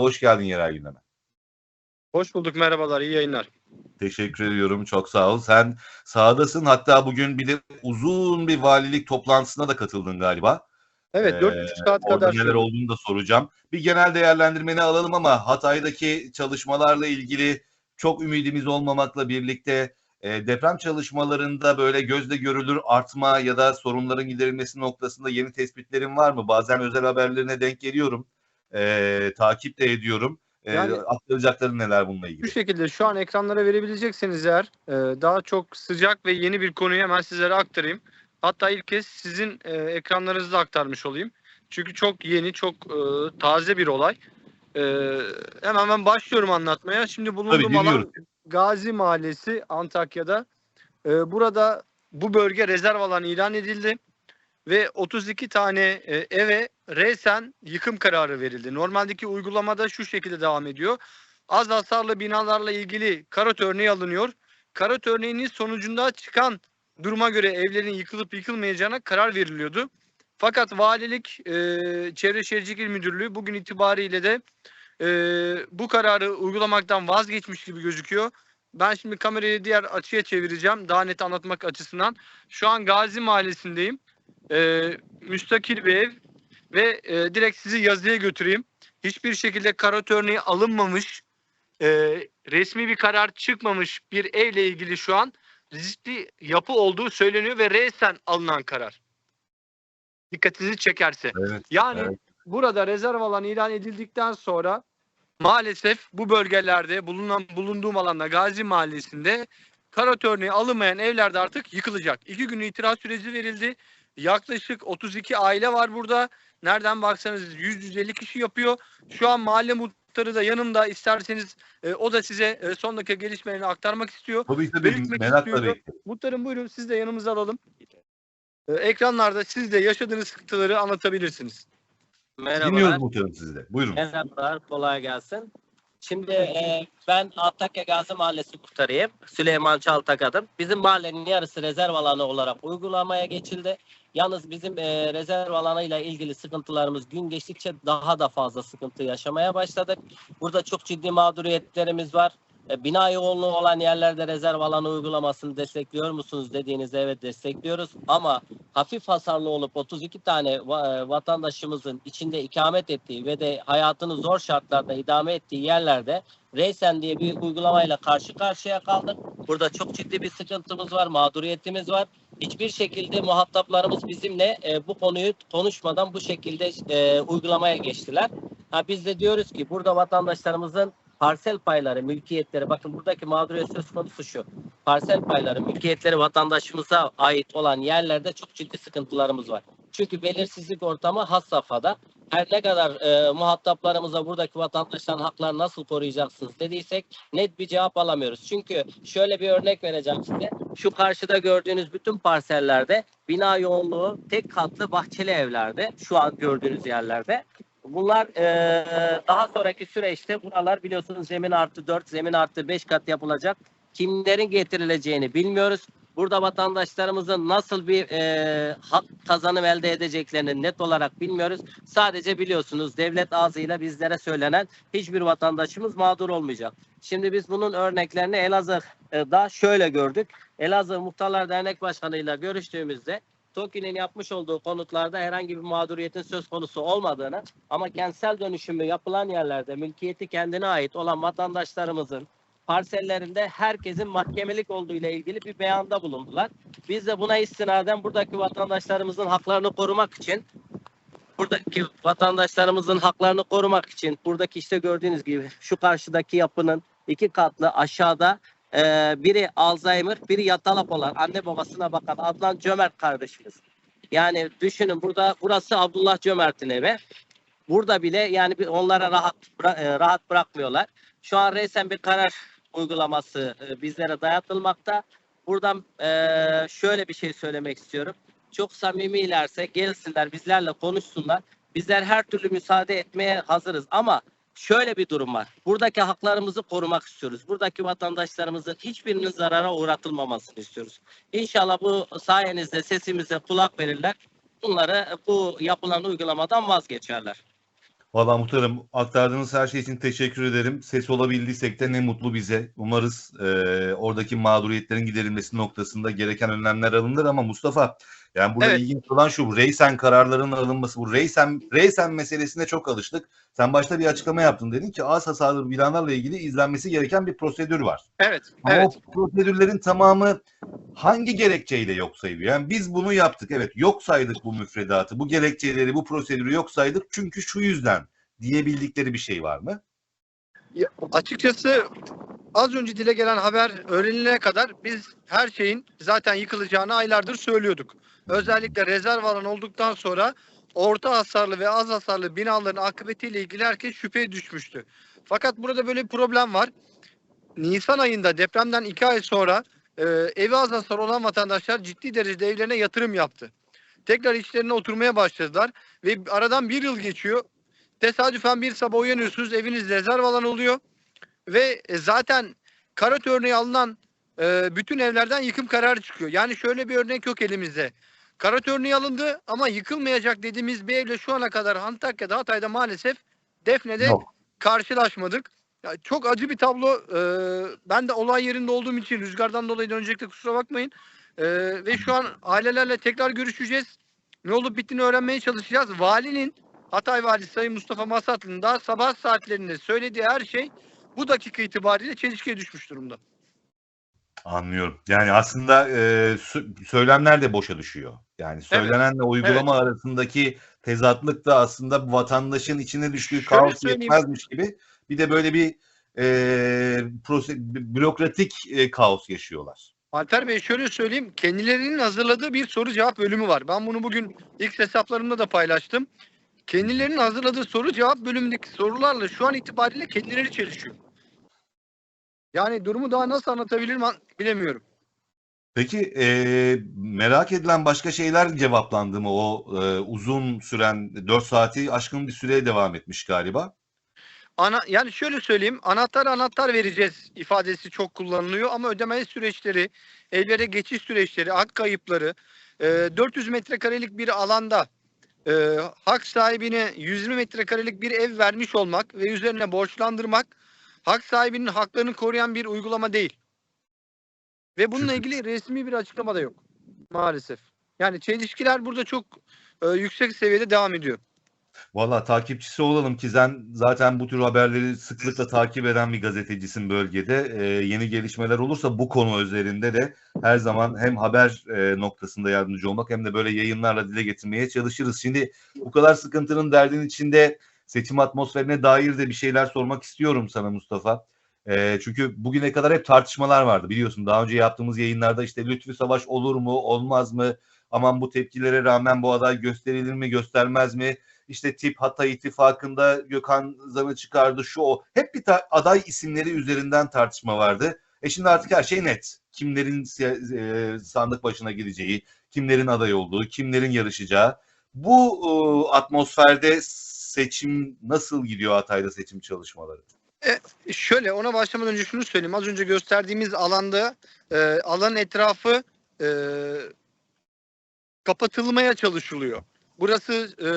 Hoş geldin yerel gündeme. Hoş bulduk merhabalar iyi yayınlar. Teşekkür ediyorum. Çok sağ ol. Sen sahadasın. Hatta bugün bir de uzun bir valilik toplantısına da katıldın galiba. Evet Ee, 4,5 saat Orada kadar neler olduğunu da soracağım. Bir genel değerlendirmeni alalım ama Hatay'daki çalışmalarla ilgili çok ümidimiz olmamakla birlikte e, deprem çalışmalarında böyle gözle görülür artma ya da sorunların giderilmesi noktasında yeni tespitlerin var mı? Bazen özel haberlerine denk geliyorum. E, takip de ediyorum. E, Yani- aktaracakların neler bununla Bu ilgili? şekilde şu an ekranlara verebilecekseniz eğer e, daha çok sıcak ve yeni bir konuyu hemen sizlere aktarayım. Hatta ilk kez sizin e, ekranlarınızda aktarmış olayım. Çünkü çok yeni, çok e, taze bir olay. E, hemen ben başlıyorum anlatmaya. Şimdi bulunduğum alan dinliyorum. Gazi Mahallesi Antakya'da. E, burada bu bölge rezerv alanı ilan edildi ve 32 tane e, eve resen yıkım kararı verildi. Normaldeki uygulamada şu şekilde devam ediyor. Az hasarlı binalarla ilgili karot örneği alınıyor. Karot örneğinin sonucunda çıkan duruma göre evlerin yıkılıp yıkılmayacağına karar veriliyordu. Fakat valilik, e, Çevre Şehircilik İl Müdürlüğü bugün itibariyle de e, bu kararı uygulamaktan vazgeçmiş gibi gözüküyor. Ben şimdi kamerayı diğer açıya çevireceğim daha net anlatmak açısından. Şu an Gazi Mahallesi'ndeyim. E, müstakil bir ev ve e, direkt sizi yazıya götüreyim. Hiçbir şekilde karot örneği alınmamış, e, resmi bir karar çıkmamış bir evle ilgili şu an riskli yapı olduğu söyleniyor ve resen alınan karar. Dikkatinizi çekerse. Evet. Yani Evet. burada rezerv alan ilan edildikten sonra maalesef bu bölgelerde bulunan bulunduğum alanda Gazi Mahallesi'nde karot örneği alınmayan evlerde artık yıkılacak. İki gün itiraz süreci verildi. Yaklaşık 32 aile var burada. Nereden baksanız 100-150 kişi yapıyor. Şu an mahalle muhtarı da yanımda. İsterseniz e, o da size e, son dakika gelişmelerini aktarmak istiyor. Tabii tabii Belirtmek merakla. Muhtarım buyurun siz de yanımıza alalım. E, ekranlarda siz de yaşadığınız sıkıntıları anlatabilirsiniz. Dinliyoruz Merhabalar. muhtarım sizi de. Buyurun. Merhabalar. Kolay gelsin. Şimdi e, ben Antakya Gazi Mahallesi muhtarıyım. Süleyman Çaltak adım. Bizim mahallenin yarısı rezerv alanı olarak uygulamaya geçildi. Yalnız bizim e, rezerv alanıyla ilgili sıkıntılarımız gün geçtikçe daha da fazla sıkıntı yaşamaya başladık. Burada çok ciddi mağduriyetlerimiz var. E, bina yoğunluğu olan yerlerde rezerv alanı uygulamasını destekliyor musunuz dediğinizde evet destekliyoruz. Ama hafif hasarlı olup 32 tane e, vatandaşımızın içinde ikamet ettiği ve de hayatını zor şartlarda idame ettiği yerlerde Reysen diye bir uygulamayla karşı karşıya kaldık. Burada çok ciddi bir sıkıntımız var, mağduriyetimiz var. Hiçbir şekilde muhataplarımız bizimle e, bu konuyu konuşmadan bu şekilde e, uygulamaya geçtiler. Ha, biz de diyoruz ki burada vatandaşlarımızın parsel payları, mülkiyetleri, bakın buradaki mağduriyet söz konusu şu. Parsel payları, mülkiyetleri vatandaşımıza ait olan yerlerde çok ciddi sıkıntılarımız var. Çünkü belirsizlik ortamı has safhada. Her ne kadar e, muhataplarımıza buradaki vatandaşların haklarını nasıl koruyacaksınız dediysek net bir cevap alamıyoruz. Çünkü şöyle bir örnek vereceğim size. Şu karşıda gördüğünüz bütün parsellerde bina yoğunluğu tek katlı bahçeli evlerde şu an gördüğünüz yerlerde. Bunlar e, daha sonraki süreçte buralar biliyorsunuz zemin artı 4, zemin artı 5 kat yapılacak. Kimlerin getirileceğini bilmiyoruz. Burada vatandaşlarımızın nasıl bir e, hak kazanım elde edeceklerini net olarak bilmiyoruz. Sadece biliyorsunuz devlet ağzıyla bizlere söylenen hiçbir vatandaşımız mağdur olmayacak. Şimdi biz bunun örneklerini Elazığ'da şöyle gördük. Elazığ Muhtarlar Dernek Başkanı'yla görüştüğümüzde TOKİ'nin yapmış olduğu konutlarda herhangi bir mağduriyetin söz konusu olmadığını ama kentsel dönüşümü yapılan yerlerde mülkiyeti kendine ait olan vatandaşlarımızın parsellerinde herkesin mahkemelik olduğu ile ilgili bir beyanda bulundular. Biz de buna istinaden buradaki vatandaşlarımızın haklarını korumak için buradaki vatandaşlarımızın haklarını korumak için buradaki işte gördüğünüz gibi şu karşıdaki yapının iki katlı aşağıda e, biri Alzheimer, biri yatalak olan anne babasına bakan Adnan Cömert kardeşimiz. Yani düşünün burada burası Abdullah Cömert'in evi. Burada bile yani onlara rahat e, rahat bırakmıyorlar. Şu an resen bir karar uygulaması e, bizlere dayatılmakta. Buradan e, şöyle bir şey söylemek istiyorum. Çok samimilerse gelsinler bizlerle konuşsunlar. Bizler her türlü müsaade etmeye hazırız ama şöyle bir durum var. Buradaki haklarımızı korumak istiyoruz. Buradaki vatandaşlarımızın hiçbirinin zarara uğratılmamasını istiyoruz. İnşallah bu sayenizde sesimize kulak verirler. Bunları bu yapılan uygulamadan vazgeçerler. Valla muhtarım aktardığınız her şey için teşekkür ederim. Ses olabildiysek de ne mutlu bize. Umarız e, oradaki mağduriyetlerin giderilmesi noktasında gereken önlemler alınır ama Mustafa yani burada Evet. ilginç olan şu Reysen kararlarının alınması. Bu Reysen, Reysen meselesine çok alıştık. Sen başta bir açıklama yaptın dedin ki az hasarlı binalarla ilgili izlenmesi gereken bir prosedür var. Evet. Ama evet. o prosedürlerin tamamı hangi gerekçeyle yok sayılıyor? Yani biz bunu yaptık. Evet yok saydık bu müfredatı. Bu gerekçeleri, bu prosedürü yok saydık. Çünkü şu yüzden diyebildikleri bir şey var mı? Ya, açıkçası az önce dile gelen haber öğrenilene kadar biz her şeyin zaten yıkılacağını aylardır söylüyorduk. Özellikle rezerv alan olduktan sonra orta hasarlı ve az hasarlı binaların akıbetiyle ilgili herkes şüpheye düşmüştü. Fakat burada böyle bir problem var. Nisan ayında depremden iki ay sonra e, evi az hasar olan vatandaşlar ciddi derecede evlerine yatırım yaptı. Tekrar içlerine oturmaya başladılar ve aradan bir yıl geçiyor. Tesadüfen bir sabah uyanıyorsunuz eviniz rezerv alan oluyor ve e, zaten karat örneği alınan e, bütün evlerden yıkım kararı çıkıyor. Yani şöyle bir örnek yok elimizde. Karat örneği alındı ama yıkılmayacak dediğimiz bir evle şu ana kadar Antakya'da Hatay'da maalesef Defne'de Yok. karşılaşmadık. Ya çok acı bir tablo. E, ben de olay yerinde olduğum için rüzgardan dolayı öncelikle kusura bakmayın. E, ve şu an ailelerle tekrar görüşeceğiz. Ne olup bittiğini öğrenmeye çalışacağız. Valinin Hatay Valisi Sayın Mustafa Masatlı'nın daha sabah saatlerinde söylediği her şey bu dakika itibariyle çelişkiye düşmüş durumda. Anlıyorum. Yani aslında e, sö- söylemler de boşa düşüyor. Yani söylenenle uygulama arasındaki tezatlık da aslında vatandaşın içine düştüğü Şöyle kaos yetmezmiş gibi bir de böyle bir e, prose- bürokratik e, kaos yaşıyorlar. Alper Bey şöyle söyleyeyim. Kendilerinin hazırladığı bir soru cevap bölümü var. Ben bunu bugün ilk hesaplarımda da paylaştım. Kendilerinin hazırladığı soru cevap bölümündeki sorularla şu an itibariyle kendileri çelişiyor. Yani durumu daha nasıl anlatabilirim an- bilemiyorum. Peki e, merak edilen başka şeyler cevaplandı mı? O e, uzun süren 4 saati aşkın bir süreye devam etmiş galiba. Ana, yani şöyle söyleyeyim anahtar anahtar vereceğiz ifadesi çok kullanılıyor ama ödeme süreçleri, evlere geçiş süreçleri, hak kayıpları e, 400 metrekarelik bir alanda e, hak sahibine 120 metrekarelik bir ev vermiş olmak ve üzerine borçlandırmak hak sahibinin haklarını koruyan bir uygulama değil. Ve bununla ilgili resmi bir açıklama da yok maalesef. Yani çelişkiler burada çok e, yüksek seviyede devam ediyor. Valla takipçisi olalım ki sen zaten bu tür haberleri sıklıkla takip eden bir gazetecisin bölgede. Ee, yeni gelişmeler olursa bu konu üzerinde de her zaman hem haber e, noktasında yardımcı olmak hem de böyle yayınlarla dile getirmeye çalışırız. Şimdi bu kadar sıkıntının derdin içinde seçim atmosferine dair de bir şeyler sormak istiyorum sana Mustafa. Ee, çünkü bugüne kadar hep tartışmalar vardı biliyorsun. Daha önce yaptığımız yayınlarda işte Lütfü Savaş olur mu, olmaz mı? Aman bu tepkilere rağmen bu aday gösterilir mi, göstermez mi? işte tip Hatay İttifakı'nda Gökhan Zan'ı çıkardı şu o. Hep bir aday isimleri üzerinden tartışma vardı. E şimdi artık her şey net. Kimlerin e, sandık başına gideceği, kimlerin aday olduğu, kimlerin yarışacağı. Bu e, atmosferde seçim nasıl gidiyor Hatay'da seçim çalışmaları? Şöyle ona başlamadan önce şunu söyleyeyim. Az önce gösterdiğimiz alanda e, alanın etrafı e, kapatılmaya çalışılıyor. Burası e,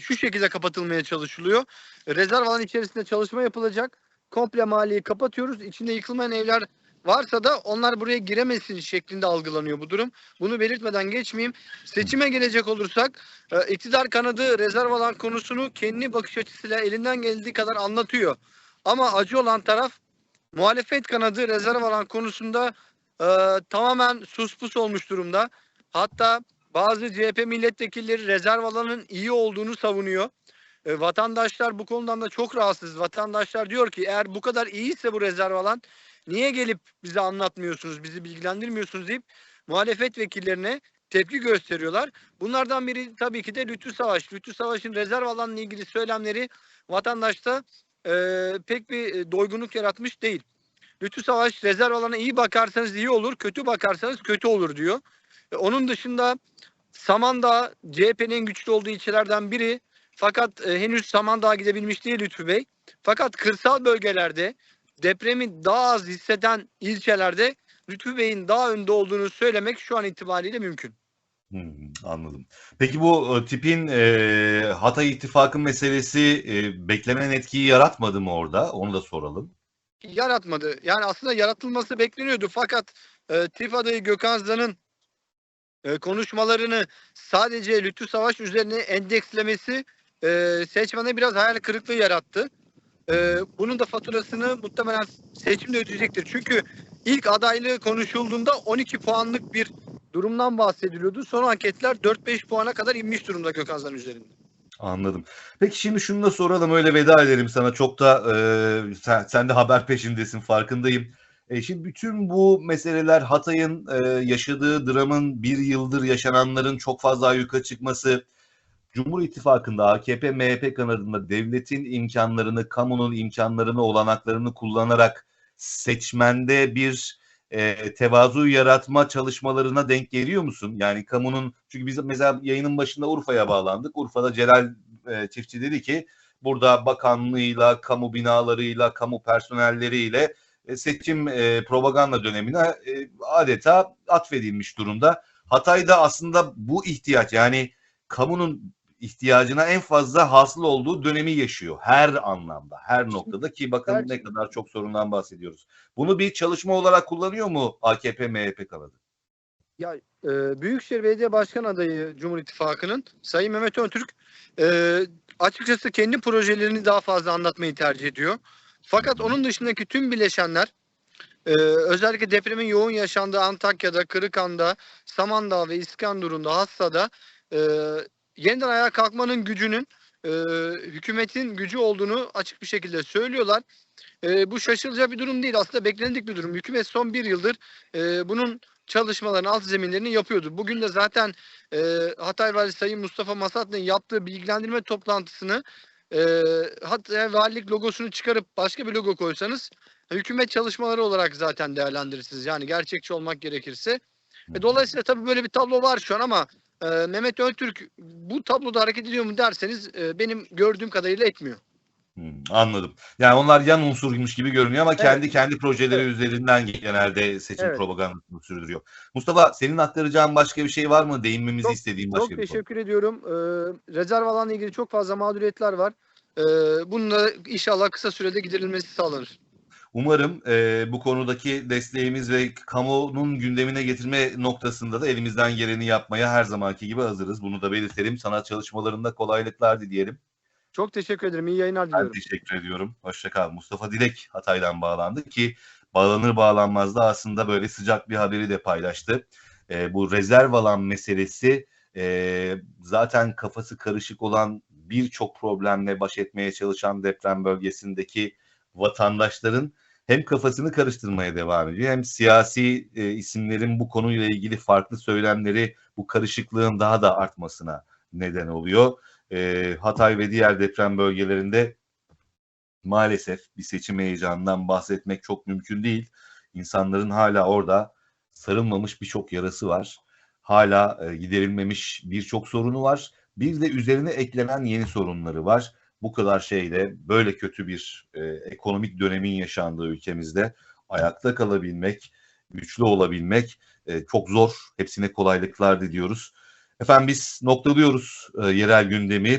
şu şekilde kapatılmaya çalışılıyor. Rezerv alan içerisinde çalışma yapılacak. Komple mahalleyi kapatıyoruz. İçinde yıkılmayan evler varsa da onlar buraya giremesin şeklinde algılanıyor bu durum. Bunu belirtmeden geçmeyeyim. Seçime gelecek olursak e, iktidar kanadı rezerv alan konusunu kendi bakış açısıyla elinden geldiği kadar anlatıyor. Ama acı olan taraf muhalefet kanadı rezerv alan konusunda e, tamamen sus pus olmuş durumda. Hatta bazı CHP milletvekilleri rezerv alanın iyi olduğunu savunuyor. E, vatandaşlar bu konudan da çok rahatsız. Vatandaşlar diyor ki eğer bu kadar iyiyse bu rezerv alan niye gelip bize anlatmıyorsunuz, bizi bilgilendirmiyorsunuz deyip muhalefet vekillerine tepki gösteriyorlar. Bunlardan biri tabii ki de Lütfü Savaş. Lütfü Savaş'ın rezerv alanla ilgili söylemleri vatandaşta e, pek bir e, doygunluk yaratmış değil. Lütfü Savaş rezerv alana iyi bakarsanız iyi olur, kötü bakarsanız kötü olur diyor. E, onun dışında Samandağ CHP'nin güçlü olduğu ilçelerden biri. Fakat e, henüz Samandağ'a gidebilmiş değil Lütfü Bey. Fakat kırsal bölgelerde depremi daha az hisseden ilçelerde Lütfü Bey'in daha önde olduğunu söylemek şu an itibariyle mümkün. Hmm, anladım. Peki bu e, tipin e, Hatay İttifakı meselesi e, beklenen etkiyi yaratmadı mı orada? Onu da soralım. Yaratmadı. Yani aslında yaratılması bekleniyordu fakat e, TİF adayı Gökhan Zan'ın e, konuşmalarını sadece Lütfü Savaş üzerine endekslemesi e, seçmene biraz hayal kırıklığı yarattı. E, bunun da faturasını muhtemelen seçimde ödeyecektir. Çünkü ilk adaylığı konuşulduğunda 12 puanlık bir durumdan bahsediliyordu. Son anketler 4-5 puana kadar inmiş durumda Gökhan Zan üzerinde. Anladım. Peki şimdi şunu da soralım öyle veda edelim sana. Çok da e, sen, sen de haber peşindesin farkındayım. E, şimdi bütün bu meseleler Hatay'ın e, yaşadığı dramın bir yıldır yaşananların çok fazla ayyuka çıkması, Cumhur İttifakı'nda AKP, MHP kanadında devletin imkanlarını, kamunun imkanlarını, olanaklarını kullanarak seçmende bir e, tevazu yaratma çalışmalarına denk geliyor musun? Yani kamunun çünkü biz mesela yayının başında Urfa'ya bağlandık. Urfa'da Celal e, Çiftçi dedi ki burada bakanlığıyla, kamu binalarıyla, kamu personelleriyle e, seçim e, propaganda dönemine e, adeta atfedilmiş durumda. Hatay'da aslında bu ihtiyaç yani kamunun ihtiyacına en fazla hasıl olduğu dönemi yaşıyor. Her anlamda, her noktada ki bakın ne Gerçekten. kadar çok sorundan bahsediyoruz. Bunu bir çalışma olarak kullanıyor mu AKP, MHP kanadı? Ya e, Büyükşehir Belediye Başkan adayı Cumhur İttifakı'nın Sayın Mehmet Öntürk e, açıkçası kendi projelerini daha fazla anlatmayı tercih ediyor. Fakat onun dışındaki tüm bileşenler e, özellikle depremin yoğun yaşandığı Antakya'da, Kırıkan'da, Samandağ ve İskenderun'da, Hassa'da e, yeniden ayağa kalkmanın gücünün e, hükümetin gücü olduğunu açık bir şekilde söylüyorlar. E, bu şaşılacak bir durum değil. Aslında beklendik bir durum. Hükümet son bir yıldır e, bunun çalışmaların alt zeminlerini yapıyordu. Bugün de zaten e, Hatay Valisi Sayın Mustafa Masatlı'nın yaptığı bilgilendirme toplantısını e, Hatay Valilik logosunu çıkarıp başka bir logo koysanız hükümet çalışmaları olarak zaten değerlendirirsiniz. Yani gerçekçi olmak gerekirse. E, dolayısıyla tabii böyle bir tablo var şu an ama e, Mehmet Öltürk bu tabloda hareket ediyor mu derseniz e, benim gördüğüm kadarıyla etmiyor. Hmm, anladım. Yani onlar yan unsurmuş gibi görünüyor ama Evet. kendi kendi projeleri Evet. üzerinden genelde seçim Evet. propagandasını sürdürüyor. Mustafa senin aktaracağın başka bir şey var mı? Değinmemizi Çok- istediğin başka Çok bir konu. teşekkür ediyorum. Ee, rezerv alanla ilgili çok fazla mağduriyetler var. Ee, bunun da inşallah kısa sürede giderilmesi sağlanır. Umarım e, bu konudaki desteğimiz ve kamunun gündemine getirme noktasında da elimizden geleni yapmaya her zamanki gibi hazırız. Bunu da belirtelim. Sanat çalışmalarında kolaylıklar dileyelim. Çok teşekkür ederim. İyi yayınlar Ben diliyorum. teşekkür ediyorum. Hoşçakal. Mustafa Dilek Hatay'dan bağlandı ki bağlanır bağlanmaz da aslında böyle sıcak bir haberi de paylaştı. Ee, bu rezerv alan meselesi e, zaten kafası karışık olan birçok problemle baş etmeye çalışan deprem bölgesindeki vatandaşların hem kafasını karıştırmaya devam ediyor hem siyasi e, isimlerin bu konuyla ilgili farklı söylemleri bu karışıklığın daha da artmasına neden oluyor e, Hatay ve diğer deprem bölgelerinde maalesef bir seçim heyecanından bahsetmek çok mümkün değil. İnsanların hala orada sarılmamış birçok yarası var. Hala e, giderilmemiş birçok sorunu var. Bir de üzerine eklenen yeni sorunları var. Bu kadar şeyle böyle kötü bir e, ekonomik dönemin yaşandığı ülkemizde ayakta kalabilmek, güçlü olabilmek e, çok zor. Hepsine kolaylıklar diliyoruz. Efendim biz noktalıyoruz e, yerel gündemi.